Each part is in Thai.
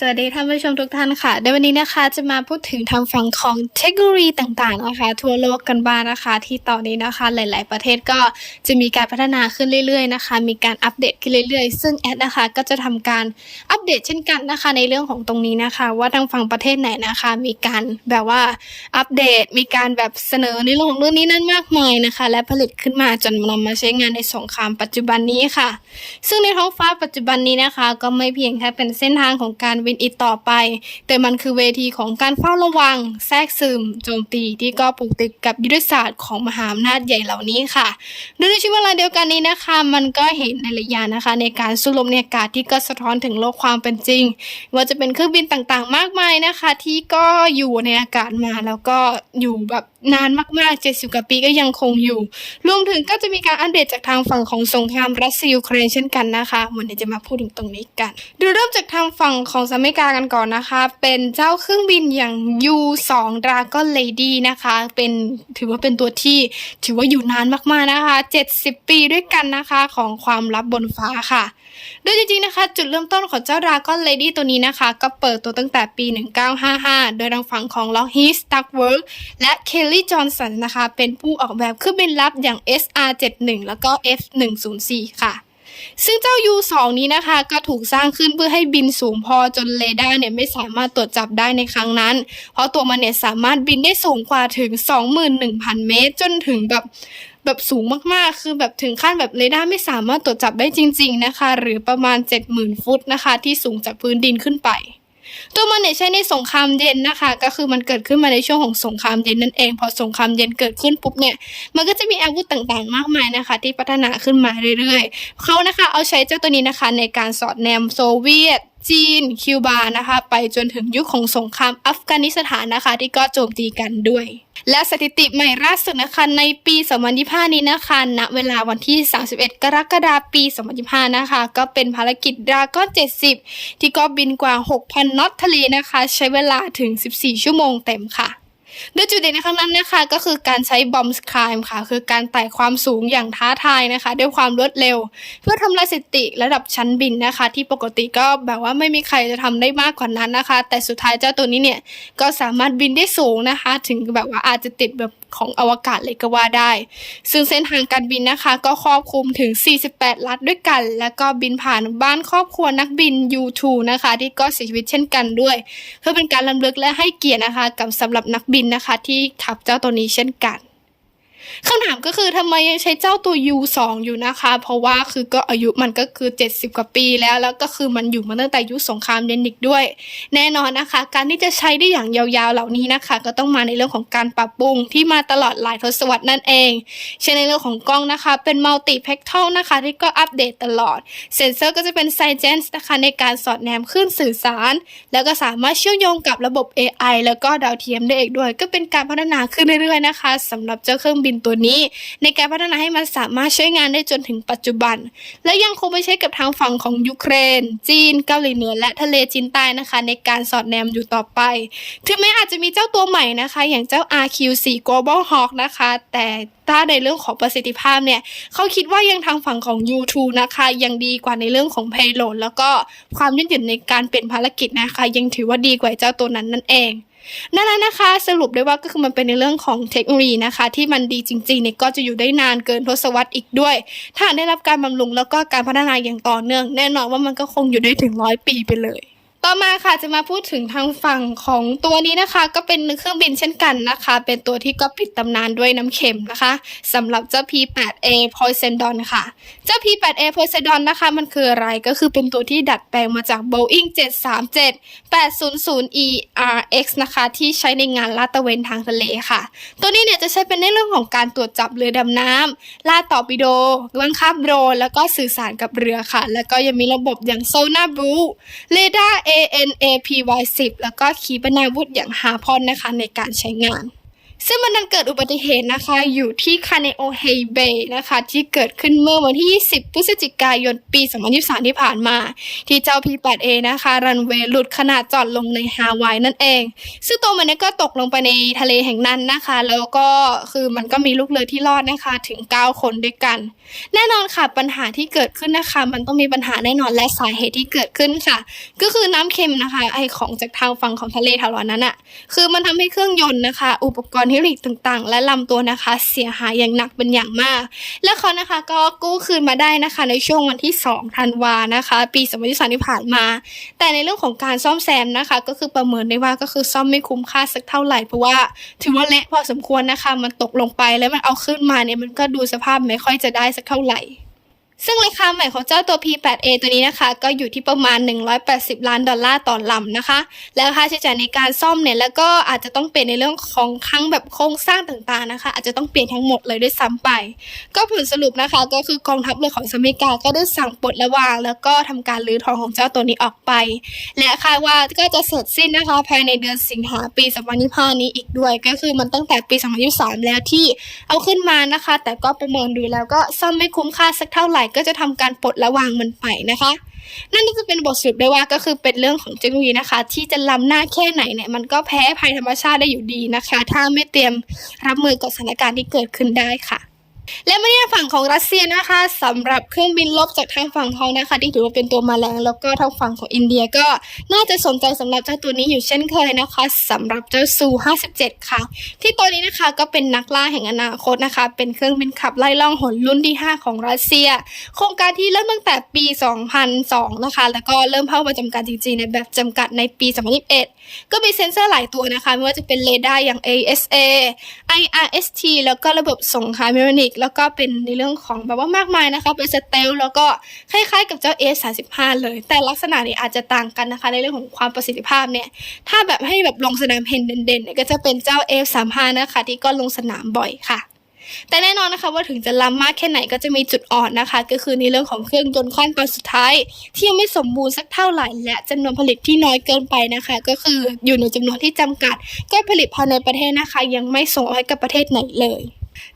สวัสดีท่านผู้ชมทุกท่านค่ะ ในวันนี้นะคะจะมาพูดถึงทางฝั่งของเทคโนโลยีต่างๆนะคะ ทั่วโลกกันบ้างนะคะ ที่ตอนนี้นะคะหลาย ๆ ประเทศก็จะมีการพัฒนาขึ้นเรื่อย ๆ นะคะ มีการอัปเดตขึ้นเรื่อย ๆ ซึ่งแอดนะคะก็จะทำการอัปเดตเช่นกันนะคะ ในเรื่องของตรงนี้นะคะ ว่าทางฝั่งประเทศไหนนะคะ มีการแบบว่าอัปเดต มีการแบบเสนอในเรื่องของเรื่องนี้นั่นมากมายนะคะ และผลิตขึ้นมาจนนำมาใช้งานในสงครามปัจจุบันนี้ค่ะ ซึ่งในท้องฟ้าปัจจุบันนี้นะคะ ก็ไม่เพียงแค่เป็นเส้นทางของการวินอีกต่อไป แต่มันคือเวทีของการเฝ้าระวัง แทรกซึม โจมตีที่ก็ปลูกติดกับยุทธศาสตร์ของมหาอำนาจใหญ่เหล่านี้ค่ะโดยในช่วงเวลาเดียวกันนี้นะคะ มันก็เห็นในระยะนะคะ ในการสู้รบในอากาศที่ก็สะท้อนถึงโลกความเป็นจริง ว่าจะเป็นเครื่องบินต่างๆ มากมายนะคะ ที่ก็อยู่ในอากาศมาแล้วก็อยู่แบบนานมากๆ 70 กว่าปีก็ยังคงอยู่ รวมถึงก็จะมีการอัปเดตจากทางฝั่งของสงครามรัสเซียยูเครนเช่นกันนะคะวันนี้จะมาพูดถึงตรงนี้กันดูเริ่มจากทางฝั่งของสหรัฐอเมริกากันก่อนนะคะ เป็นเจ้าเครื่องบินอย่าง U2 Dragon Lady นะคะ เป็นถือว่าเป็นตัวที่ถือว่าอยู่นานมากๆนะคะ 70 ปีด้วยกันนะคะของความลับบนฟ้าค่ะ โดยจริงๆนะคะ จุดเริ่มต้นของเจ้า Dragon Lady ตัวนี้นะคะ ก็เปิดตัวตั้งแต่ปี 1955 โดยทางฝั่งของ Lockheed Starkworks และ Kelly Johnson นะคะ เป็นผู้ออกแบบเครื่องบินลับอย่าง SR-71 แล้วก็ F-104 ค่ะ ซึ่งเจ้า U2 นี้นะคะ ก็ถูกสร้างขึ้นเพื่อให้บินสูงพอจนเรดาร์เนี่ยไม่สามารถตรวจจับได้ในครั้งนั้น เพราะตัวมันเนี่ยสามารถบินได้สูงกว่าถึง 21,000 เมตร จนถึงแบบแบบสูงมากๆ คือแบบถึงขั้นแบบเรดาร์ไม่สามารถตรวจจับได้จริง ๆนะคะ หรือประมาณ 70,000 ฟุตนะคะ ที่สูงจากพื้นดินขึ้นไป ตัวมันเนี่ยใช้ในสงครามเย็นนะคะ ก็คือมันเกิดขึ้นมาในช่วงของสงครามเย็นนั่นเองพอสงครามเย็นเกิดขึ้นปุ๊บเนี่ยมันก็จะมีอาวุธต่างๆ มากมายนะคะ ที่พัฒนาขึ้นมาเรื่อยๆเขานะคะเอาใช้เจ้าตัวนี้นะคะในการสอดแนมโซเวียต จีน คิวบานะคะ ไปจนถึงยุคของสงครามอัฟกานิสถานนะคะ ที่ก็โจมตีกันด้วย และสถิติใหม่ล่าสุดนะคะในปี 2025 นี้นะคะณเวลาวันที่ 31 กรกฎาคมปี 2025 นะคะ ก็เป็นภารกิจดราก้อน70 ที่ก็บินกว่า 6,000น็อตทะเลนะคะ ใช้เวลาถึง 14 ชั่วโมงเต็มค่ะ โดยจุดเด่นในครั้งนั้นนะคะก็คือการใช้บอมส์คลายค่ะ คือการไต่ความสูงอย่างท้าทายนะคะ ด้วยความรวดเร็ว เพื่อทำลายสถิติระดับชั้นบินนะคะ ที่ปกติก็แบบว่าไม่มีใครจะทำได้มากกว่านั้นนะคะ แต่สุดท้ายเจ้าตัวนี้เนี่ยก็สามารถบินได้สูงนะคะ ถึงแบบว่าอาจจะติดแบบ ของอวกาศเลยก็ว่าได้ ซึ่งเส้นทางการบินนะคะก็ครอบคลุมถึง 48 ลัฐด้วยกัน แล้วก็บินผ่านบ้านครอบครัวนักบิน U2 นะคะ ที่ก็เสียชีวิตเช่นกันด้วย เพื่อเป็นการลำลึกและให้เกียรตินะคะกับสำหรับนักบินนะคะ ที่ขับเจ้าตัวนี้เช่นกัน คำถามก็คือทำไมยังใช้เจ้าตัว U2 อยู่นะคะ เพราะว่าคือก็อายุมันก็คือ 70 กว่าปีแล้ว แล้วก็คือมันอยู่มาตั้งแต่ยุคสงครามเย็นอีกด้วย แน่นอนนะคะ การที่จะใช้ได้อย่างยาวๆเหล่านี้นะคะ ก็ต้องมาในเรื่องของการปรับปรุงที่มาตลอดหลายทศวรรษนั่นเอง เช่นในเรื่องของกล้องนะคะ เป็นมัลติเพกทัลนะคะ ที่ก็อัปเดตตลอด เซนเซอร์ก็จะเป็นไซเจนส์นะคะในการสอดแนมขึ้นสื่อสาร แล้วก็สามารถเชื่อมโยงกับระบบ AI แล้วก็ดาวเทียมได้อีกด้วย ก็เป็นการพัฒนาขึ้นเรื่อยๆนะคะสำหรับเจ้าเครื่องบินตัวนี้ ในการพัฒนาให้มันสามารถใช้งานได้จนถึงปัจจุบัน และยังคงไปใช้กับทางฝั่งของยูเครน จีน เกาหลีเหนือ และทะเลจีนใต้นะคะ ในการสอดแนมอยู่ต่อไป ถึงแม้อาจจะมีเจ้าตัวใหม่นะคะ อย่างเจ้า RQ4 Global Hawk นะคะ แต่ถ้าในเรื่องของประสิทธิภาพเนี่ยเขาคิดว่ายังทางฝั่งของ U2 นะคะยังดีกว่าในเรื่องของ payload แล้วก็ความยืดหยุ่นในการเป็นภารกิจนะคะ ยังถือว่าดีกว่าเจ้าตัวนั้นนั่นเอง นั่นแหละนะคะสรุปได้ว่าก็คือมันเป็นในเรื่องของเทคโนโลยีนะคะ ที่มันดีจริงๆเนี่ยก็จะอยู่ได้นานเกินทศวรรษอีกด้วย ถ้าได้รับการบำรุงแล้วก็การพัฒนาอย่างต่อเนื่อง แน่นอนว่ามันก็คงอยู่ได้ถึงร้อยปีไปเลย ต่อมาค่ะจะมาพูดถึงทางฝั่งของตัวนี้นะคะ ก็เป็นเครื่องบินเช่นกันนะคะ เป็นตัวที่ก็ปิดตำนานด้วยน้ำเค็มนะคะสำหรับเจ้า P8A Poseidon ค่ะ เจ้า P8A Poseidon นะคะ มันคืออะไรก็คือเป็นตัวที่ดัดแปลงมาจาก Boeing 737 800 ERX นะคะ ที่ใช้ในงานลาดตระเวนทางทะเลค่ะ ตัวนี้เนี่ยจะใช้เป็นในเรื่องของการตรวจจับเรือดำน้ำล่าต่อร์ปิโดบังคับโดรนแล้วก็สื่อสารกับเรือค่ะ แล้วก็ยังมีระบบอย่าง Sonar Blue เรดาร์ ANAPY10 แล้วก็ขีปนาวุธอย่างฮาพอนนะคะในการใช้งาน ซึ่งมันดันเกิดอุบัติเหตุนะคะ อยู่ที่คาเนโอเฮเบย์นะคะ ที่เกิดขึ้นเมื่อวันที่ 20 พฤศจิกายนปี 2023 ที่ผ่านมา ที่เจ้า P8A นะคะ รันเวย์หลุดขนาดจอดลงในฮาวายนั่นเอง ซึ่งตัวมันเนี่ยก็ตกลงไปในทะเลแห่งนั้นนะคะ แล้วก็คือมันก็มีลูกเรือที่รอดนะคะถึง 9 คนด้วยกัน แน่นอนค่ะปัญหาที่เกิดขึ้นนะคะ มันต้องมีปัญหาแน่นอนและสาเหตุที่เกิดขึ้นค่ะ ก็คือน้ำเค็มนะคะไอของจากทางฝั่งของทะเลแถวนั้นอะคือมันทำให้เครื่องยนต์นะคะ อุปกรณ์เทคนิคต่างๆ และลำตัวนะคะ เสียหายอย่างหนักเป็นอย่างมาก และเขานะคะก็กู้คืนมาได้นะคะ ในช่วงวันที่2ธันวานะคะ ปี2023ที่ผ่านมา แต่ในเรื่องของการซ่อมแซมนะคะ ก็คือประเมินได้ว่าก็คือซ่อมไม่คุ้มค่าสักเท่าไหร่เพราะว่าถือว่าเละพอสมควรนะคะ มันตกลงไปแล้วมันเอาขึ้นมาเนี่ยมันก็ดูสภาพไม่ค่อยจะได้สักเท่าไหร่ ซึ่งราคาใหม่ของเจ้าตัว P8A ตัวนี้นะคะ ก็อยู่ที่ประมาณ 180 ล้านดอลลาร์ต่อลำนะคะ แล้วค่าใช้จ่ายในการซ่อมเนี่ยแล้วก็อาจจะต้องเปลี่ยนในเรื่องของครั้งแบบโครงสร้างต่างๆนะคะ อาจจะต้องเปลี่ยนทั้งหมดเลยด้วยซ้ำไป ก็ผลสรุปนะคะก็คือกองทัพเรือของสหรัฐอเมริกาก็ได้สั่งปลดระวาง แล้วก็ทำการรื้อถอนของเจ้าตัวนี้ออกไป และคาดว่าก็จะเสร็จสิ้นนะคะภายในเดือนสิงหาปี2025นี้อีกด้วย ก็คือมันตั้งแต่ปี2023แล้วที่เอาขึ้นมานะคะ แต่ก็ประเมินดูแล้วก็ซ่อมไม่คุ้มค่าสักเท่าไหร่ก็จะทำการปลดระวางมันไปนะคะ นั่นก็จะเป็นบทสรุปได้ว่าก็คือเป็นเรื่องของเทคโนโลยีนะคะ ที่จะล้ำหน้าแค่ไหนเนี่ยมันก็แพ้ภัยธรรมชาติได้อยู่ดีนะคะ ถ้าไม่เตรียมรับมือกับสถานการณ์ที่เกิดขึ้นได้ค่ะ และไม่ใช่ฝั่งของรัสเซียนะคะสำหรับเครื่องบินลบจากทางฝั่งเขานะคะ ที่ถือว่าเป็นตัวมาแรงแล้วก็ทางฝั่งของอินเดียก็น่าจะสนใจสำหรับเจ้าตัวนี้อยู่เช่นเคยนะคะสำหรับเจ้าซู57 ค่ะ ที่ตอนนี้นะคะก็เป็นนักล่าแห่งอนาคตนะคะ เป็นเครื่องบินขับไล่ล่องหนรุ่นที่ 5 ของรัสเซีย โครงการที่เริ่มตั้งแต่ปี 2002 นะคะ แล้วก็เริ่มเข้ามาจำกัดจริงๆในแบบจำกัดในปี 2021 ก็มีเซ็นเซอร์หลายตัวนะคะไม่ว่าจะเป็นเรดาร์อย่าง ASA IRST แล้วก็ระบบส่งคาร์มิวนิกแล้วก็เป็นในเรื่องของแบบว่ามากมายนะคะเป็นสเตลแล้วก็คล้ายๆ กับเจ้า S35 เลย แต่ลักษณะนี้อาจจะต่างกันนะคะ ในเรื่องของความประสิทธิภาพเนี่ย ถ้าแบบให้แบบลงสนามเพนเด่นๆเนี่ยก็จะเป็นเจ้า F35 นะคะ ที่ก็ลงสนามบ่อยค่ะแต่แน่นอนนะคะว่าถึงจะล้ำมากแค่ไหนก็จะมีจุดอ่อนนะคะ ก็คือในเรื่องของเครื่องยนต์ขั้นตอนสุดท้าย ที่ยังไม่สมบูรณ์สักเท่าไหร่ และจำนวนผลิตที่น้อยเกินไปนะคะ ก็คืออยู่ในจำนวนที่จำกัด ก็ผลิตภายในประเทศนะคะ ยังไม่ส่งออกให้กับประเทศไหนเลย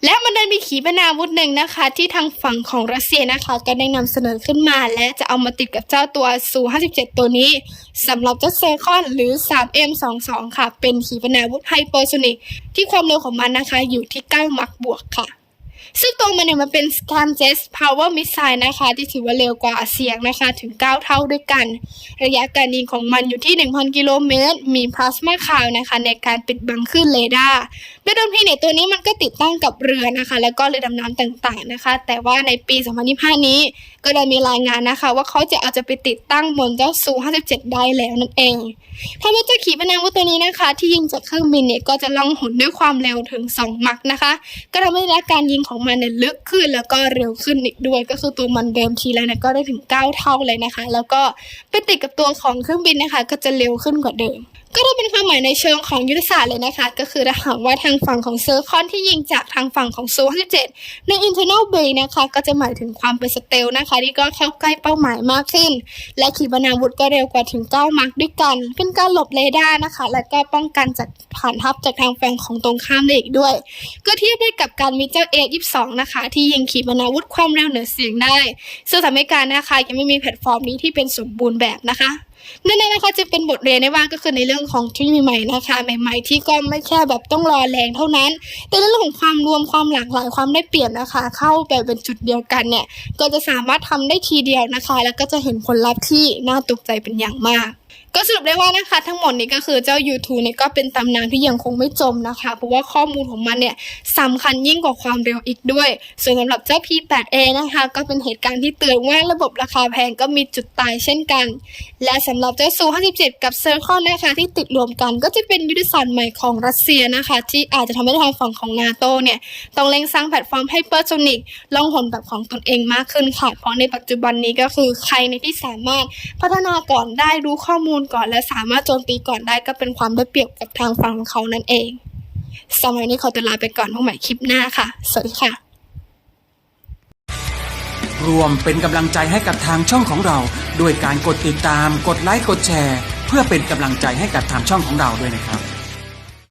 และมันได้มีขีปนาวุธหนึ่งนะคะ ที่ทางฝั่งของรัสเซียนะคะก็ได้นำเสนอขึ้นมา และจะเอามาติดกับเจ้าตัวซู57 ตัวนี้สำหรับเจ้าเซคอนหรือ 3M22 ค่ะ เป็นขีปนาวุธไฮเปอร์โซนิกที่ความเร็วของมันนะคะ อยู่ที่9มักบวกค่ะซึ่งตัวมันเนี่ยมันเป็น Scam Jet Power Missile นะคะ ที่ถือว่าเร็วกว่าเสียงนะคะ ถึง 9 เท่าด้วยกัน ระยะการยิงของมันอยู่ที่ 1,000 กิโลเมตร มีพลาสมาคาวนะคะ ในการปิดบังคลื่นเรดาร์โดยเดิมทีเนี่ยตัวนี้มันก็ติดตั้งกับเรือนะคะ แล้วก็เรือดำน้ำต่างๆนะคะ แต่ว่าในปี 2025 นี้ก็ได้มีรายงานนะคะ ว่าเขาจะอาจจะไปติดตั้งบนเจ้าซู57 ได้แล้วนั่นเองทำให้เจ้าขีปนาวุธตัวนี้นะคะ ที่ยิงจากเครื่องบินเนี่ยก็จะล่องหนด้วยความเร็วถึง 2 มักนะคะ ก็ทำให้ระยะการยิงของมันเนี่ยลึกขึ้นแล้วก็เร็วขึ้นอีกด้วย ก็คือตัวมันเดิมทีแล้วเนี่ยก็ได้ถึง 9 เท่าเลยนะคะ แล้วก็ไปติดกับตัวของเครื่องบินนะคะ ก็จะเร็วขึ้นกว่าเดิม ก็ถ้เป็นความหมายในเชิงของยุทธศาสตร์เลยนะคะ ก็คือถ้าหากว่าทางฝั่งของเซอร์คอนที่ยิงจากทางฝั่งของโซ57ใน internal bay นะคะก็จะหมายถึงความเป็นสเตลนะคะ ที่ก็เข้าใกล้เป้าหมายมากขึ้น และขีปนาวุธก็เร็วกว่าถึง9มักด้วยกัน เป็นการหลบเรดาร์นะคะ และก็ป้องกันจากฐานทัพจากทางฝั่งของตรงข้ามได้อีกด้วย ก็เทียบได้กับการมีเจ้า A22 นะคะ ที่ยิงขีปนาวุธความเร็วเหนือเสียงได้ซึ่งสหรัฐอเมริกานะคะยังไม่มีแพลตฟอร์มนี้ที่เป็นสมบูรณ์แบบนะคะ นั่นเองนะคะจะเป็นบทเรียนได้ว่าก็คือในเรื่องของที่ใหม่ๆนะคะใหม่ ๆ ที่ก็ไม่แค่แบบต้องรอแรงเท่านั้น แต่ในเรื่องของความรวมความหลากหลายความได้เปรียบนะคะ เข้าไปเป็นจุดเดียวกันเนี่ยก็จะสามารถทำได้ทีเดียวนะคะ แล้วก็จะเห็นผลลัพธ์ที่น่าตกใจเป็นอย่างมาก ก็สรุปได้ว่านะคะ ทั้งหมดนี้ก็คือเจ้า YouTube เนี่ยก็เป็นตำนานที่ยังคงไม่จมนะคะ เพราะว่าข้อมูลของมันเนี่ยสำคัญยิ่งกว่าความเร็วอีกด้วย ส่วนสำหรับเจ้า P8A นะคะ ก็เป็นเหตุการณ์ที่เตือนว่าระบบราคาแพงก็มีจุดตายเช่นกัน และสำหรับเจ้าซู57 กับเซอร์คอนนะคะที่ติดรวมกันก็จะเป็นยุทธศาสตร์ใหม่ของรัสเซียนะคะ ที่อาจจะทำให้ทางฝั่งของนาโตเนี่ยต้องเร่งสร้างแพลตฟอร์มไฮเปอร์โซนิกล่องหนแบบของตนเองมากขึ้นค่ะเพราะในปัจจุบันนี้ก็คือใครในที่สามารถพัฒนาก่อนได้รู้ข้อมูลก่อน และสามารถโจมตีก่อนได้ก็เป็นความได้เปรียบกับทางฝั่งของเขานั่นเองสำหรับนนี้ขอตัวลาไปก่อนพบใหม่คลิปหน้าค่ะ สวัสดีค่ะ รวมเป็นกำลังใจให้กับทางช่องของเรา ด้วยการกดติดตาม กดไลค์ กดแชร์ เพื่อเป็นกำลังใจให้กับทางช่องของเราด้วยนะครับ